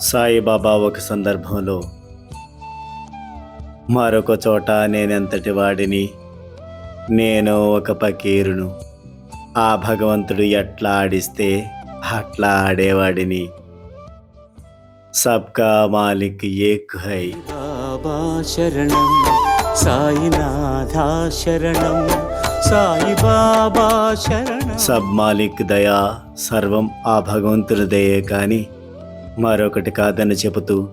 సాయిబాబా ఒక సందర్భంలో మరొక చోట నేనెంతటి వాడిని? నేను ఒక పకీరును. ఆ భగవంతుడు ఎట్లా ఆడిస్తే అట్లా ఆడేవాడిని. సబ్కా మాలిక్ ఏక్ హై. బాబా శరణం సాయినాథా శరణం సాయి బాబా శరణం సబ్ మాలిక్ దయా సర్వం ఆ భగవంతుని దయే కానీ మరొకటి కాదని చెబుతూ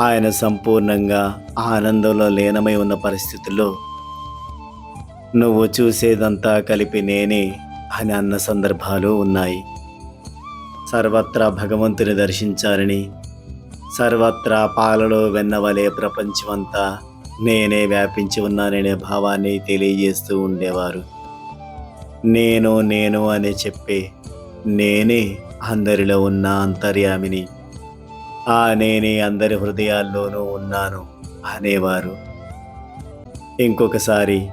ఆయన సంపూర్ణంగా ఆనందంలో లీనమై ఉన్న పరిస్థితుల్లో నువ్వు చూసేదంతా కలిపి నేనే అని అన్న సందర్భాలు ఉన్నాయి. సర్వత్రా భగవంతుని దర్శించాలని సర్వత్రా పాలలో వెన్నవలే ప్రపంచమంతా నేనే వ్యాపించి ఉన్నాననే భావాన్ని తెలియజేస్తూ ఉండేవారు. నేను నేను అని చెప్పే నేనే అందరిలో ఉన్న అంతర్యామిని. ఆ నేనే అందరి హృదయాల్లోనూ ఉన్నాను అనేవారు. ఇంకొకసారి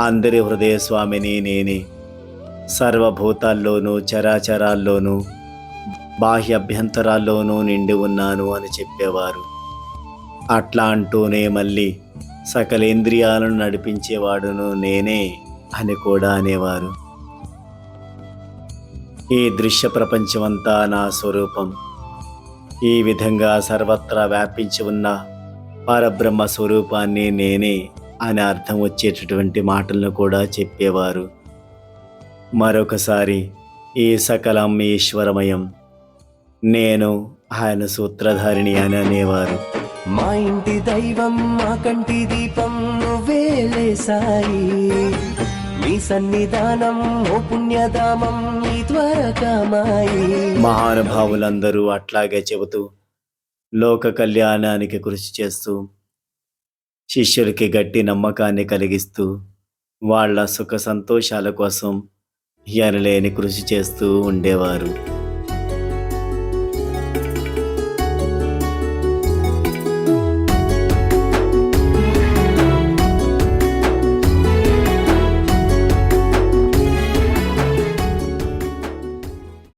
అందరి హృదయ స్వామిని నేనే సర్వభూతాల్లోనూ చరాచరాల్లోనూ బాహ్యభ్యంతరాల్లోనూ నిండి ఉన్నాను అని చెప్పేవారు. అట్లా అంటూనే మళ్ళీ సకలేంద్రియాలను నడిపించేవాడును నేనే అని కూడా అనేవారు. ఈ దృశ్య ప్రపంచమంతా నా స్వరూపం. ఈ విధంగా సర్వత్రా వ్యాపించి ఉన్న పరబ్రహ్మ స్వరూపాన్ని నేనే అని అర్థం వచ్చేటటువంటి మాటలను కూడా చెప్పేవారు. మరొకసారి ఈ సకలం ఈశ్వరమయం నేను ఆయన సూత్రధారిణి అని అనేవారు. మా ఇంటి దైవం మా కంటి దీపం నువ్వేలే సాయి మీ సన్నిధానం ఓ పుణ్యధామం త్వరకామాయి మహానుభావులందరూ అట్లాగే చెబుతూ లోక కళ్యాణానికి కృషి చేస్తూ శిష్యులకి గట్టి నమ్మకాన్ని కలిగిస్తూ వాళ్ళ సుఖ సంతోషాల కోసం ఎనలేని కృషి చేస్తూ ఉండేవారు.